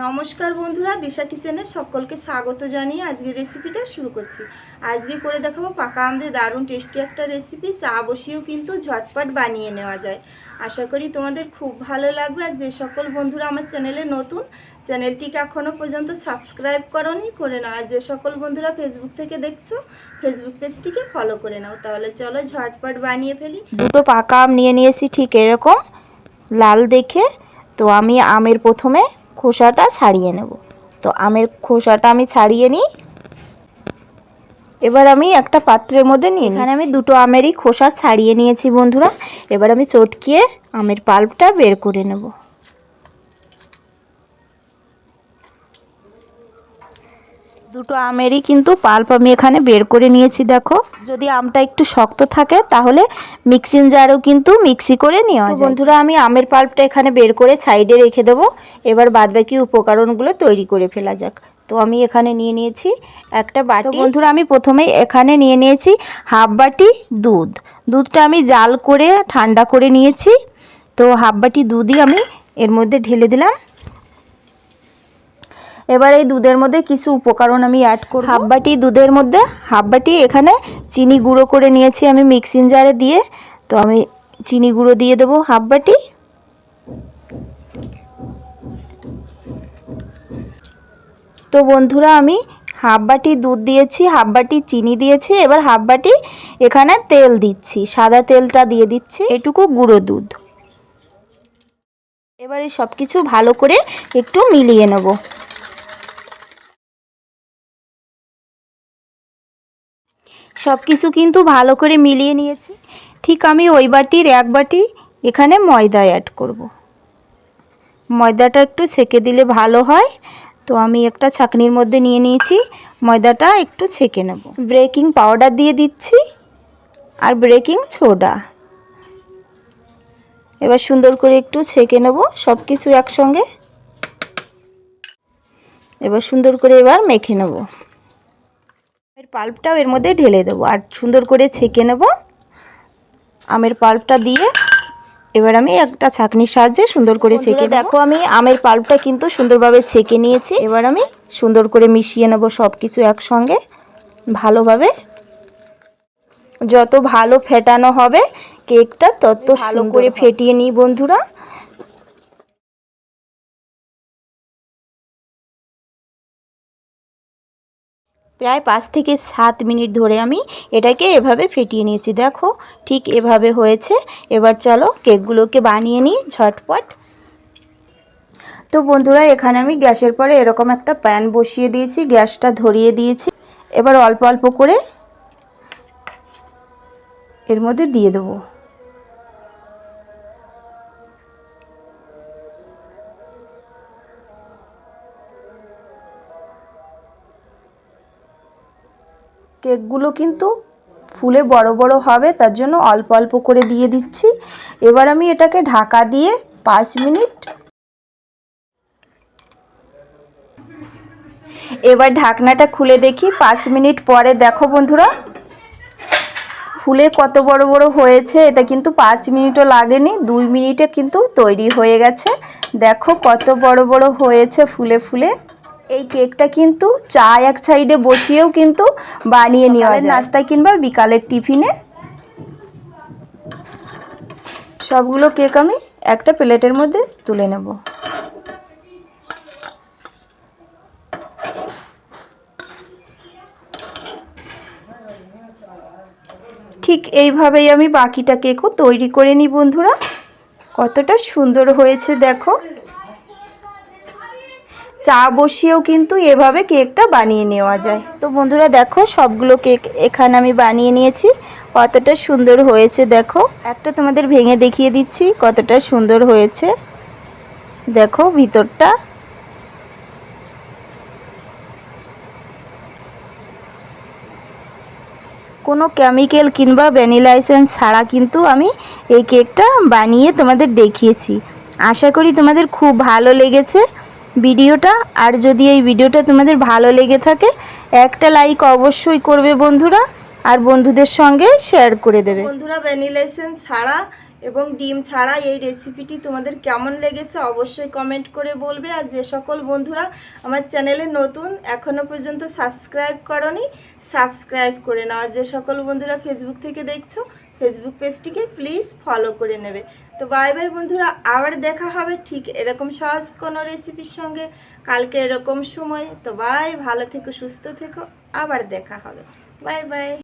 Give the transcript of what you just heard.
নমস্কার বন্ধুরা, দিশা কিচেনে সকলকে স্বাগত জানিয়ে আজকের রেসিপিটা শুরু করছি। আজকে করে দেখাবো পাকা আমদের দারুণ টেস্টি একটা রেসিপি চা বসিয়েও কিন্তু ঝটপট বানিয়ে নেওয়া যায়। আশা করি তোমাদের খুব ভালো লাগবে। আর যে সকল বন্ধুরা আমার চ্যানেলে নতুন চ্যানেলটিকে এখনও পর্যন্ত সাবস্ক্রাইব করনি, করে নাও। আর যে সকল বন্ধুরা ফেসবুক থেকে দেখছ ফেসবুক পেজটিকে ফলো করে নাও। তাহলে চলো ঝটপট বানিয়ে ফেলি। দুটো পাকা আম নিয়ে নিয়েছি ঠিক এরকম, লাল দেখে। তো আমি আমের প্রথমে খোসাটা ছাড়িয়ে নেব। তো আমের খোসাটা আমি ছাড়িয়ে নিই। এবার আমি একটা পাত্রের মধ্যে নিয়ে এখানে আমি দুটো আমেরই খোসা ছাড়িয়ে নিয়েছি বন্ধুরা। এবার আমি চটকিয়ে আমের পাল্পটা বের করে নেব। দুটো আমেরই কিন্তু পাল্প আমি এখানে বের করে নিয়েছি দেখো। যদি আমটা একটু শক্ত থাকে তাহলে মিক্সিং জারেও কিন্তু মিক্সি করে নেওয়া যায়। বন্ধুরা আমি আমের পাল্পটা এখানে বের করে সাইডে রেখে দেবো। এবার বাদবাকি উপকরণগুলো তৈরি করে ফেলা যাক। তো আমি এখানে নিয়ে নিয়েছি একটা বাটি। বন্ধুরা আমি প্রথমেই এখানে নিয়ে নিয়েছি হাফ বাটি দুধ। দুধটা আমি জাল করে ঠান্ডা করে নিয়েছি। তো হাফ বাটি দুধই আমি এর মধ্যে ঢেলে দিলাম। এবার এই দুধের মধ্যে কিছু উপকরণ আমি অ্যাড করব। হাফ বাটি দুধের মধ্যে হাফ বাটি এখানে চিনি গুঁড়ো করে নিয়েছি আমি মিক্সিং জারে দিয়ে। তো আমি চিনি গুঁড়ো দিয়ে দেবো হাফ বাটি। তো বন্ধুরা আমি হাফ বাটি দুধ দিয়েছি, হাফ বাটি চিনি দিয়েছি, এবার হাফ বাটি এখানে তেল দিচ্ছি, সাদা তেলটা দিয়ে দিচ্ছি, এটুকু গুঁড়ো দুধ। এবারে সব কিছু ভালো করে একটু মিলিয়ে নেব। সব কিছু কিন্তু ভালো করে মিলিয়ে নিয়েছি। ঠিক আমি ওই বাটির এক বাটি এখানে ময়দা অ্যাড করব। ময়দাটা একটু ছেঁকে দিলে ভালো হয়। তো আমি একটা ছাকনির মধ্যে নিয়ে নিয়েছি। ময়দাটা একটু ছেঁকে নেব। ব্রেকিং পাউডার দিয়ে দিচ্ছি। আর ব্রেকিং সোডা এবার সুন্দর করে একটু ছেঁকে নেব সব কিছু একসঙ্গে। এবার সুন্দর করে এবার মেখে নেব। পাল্পটাও এর মধ্যে ঢেলে দেবো। আর সুন্দর করে ছেঁকে নেব। আমের পাল্পটা দিয়ে এবার আমি একটা ছাঁকনির সাহায্যে সুন্দর করে ছেঁকে দেখো আমি আমের পাল্পটা কিন্তু সুন্দরভাবে ছেঁকে নিয়েছি। এবার আমি সুন্দর করে মিশিয়ে নেব সব কিছু একসঙ্গে ভালোভাবে। যত ভালো ফেটানো হবে কেকটা তত ভালো করে ফেটিয়ে নিই বন্ধুরা। প্রায় পাঁচ থেকে সাত মিনিট ধরে আমি এটাকে এভাবে ফেটিয়ে নিয়েছি। দেখো ঠিক এভাবে হয়েছে। এবার চলো কেকগুলোকে বানিয়ে নিই ঝটপট। তো বন্ধুরা, এখানে আমি গ্যাসের পরে এরকম একটা প্যান বসিয়ে দিয়েছি, গ্যাসটা ধরিয়ে দিয়েছি। এবার অল্প অল্প করে এর মধ্যে দিয়ে দেবো। কেকগুলো কিন্তু ফুলে বড় বড় হবে, তার জন্য অল্প অল্প করে দিয়ে দিচ্ছি। এবার আমি এটাকে ঢাকা দিয়ে পাঁচ মিনিট এবার ঢাকনাটা খুলে দেখি। পাঁচ মিনিট পরে, দেখো বন্ধুরা, ফুলে কত বড় বড় হয়েছে, এটা কিন্তু পাঁচ মিনিটও লাগেনি, দুই মিনিটে কিন্তু তৈরি হয়ে গেছে। দেখো কত বড় বড় হয়েছে ফুলে ফুলে। এই কেকটা কিন্তু চা এক সাইডে বসিয়েও কিন্তু বানিয়ে নেওয়া যায়। নাস্তায় কিংবা বিকালের টিফিনে। সবগুলো কেক আমি একটা প্লেটের মধ্যে তুলে নেব। ঠিক এইভাবেই আমি বাকিটা কেকও তৈরি করে নিই বন্ধুরা। কতটা সুন্দর হয়েছে দেখো। চা বসিয়েও কিন্তু এভাবে কেকটা বানিয়ে নেওয়া যায়। তো বন্ধুরা দেখো, সবগুলো কেক এখানে আমি বানিয়ে নিয়েছি। কতটা সুন্দর হয়েছে দেখো। একটা তোমাদের ভেঙে দেখিয়ে দিচ্ছি কতটা সুন্দর হয়েছে। দেখো ভিতরটা। কোনো কেমিক্যাল কিংবা ভ্যানিলা এসেন্স ছাড়া কিন্তু আমি এই কেকটা বানিয়ে তোমাদের দেখিয়েছি। আশা করি তোমাদের খুব ভালো লেগেছে। ভিডিওটা। আর যদি এই ভিডিওটা তোমাদের ভালো লেগে থাকে, একটা লাইক অবশ্যই করবে বন্ধুরা, আর বন্ধুদের সঙ্গে শেয়ার করে দেবে। বন্ধুরা ভ্যানিলা এসেন্স ছাড়া এবং ডিম ছাড়া এই রেসিপিটি তোমাদের কেমন লেগেছে অবশ্যই কমেন্ট করে বলবে। আর যে সকল বন্ধুরা আমার চ্যানেলে নতুন এখনও পর্যন্ত সাবস্ক্রাইব করনি সাবস্ক্রাইব করে নাও। আর যে সকল বন্ধুরা ফেসবুক থেকে দেখছ ফেসবুক পেজটিকে প্লিজ ফলো করে নেবে। তো বাই বাই বন্ধুরা, আবার দেখা হবে ঠিক এরকম সহজ কোনো রেসিপির সঙ্গে। কালকে এরকম সময়। তো বাই ভালো থেকো, সুস্থ থেকো, আবার দেখা হবে। Bye bye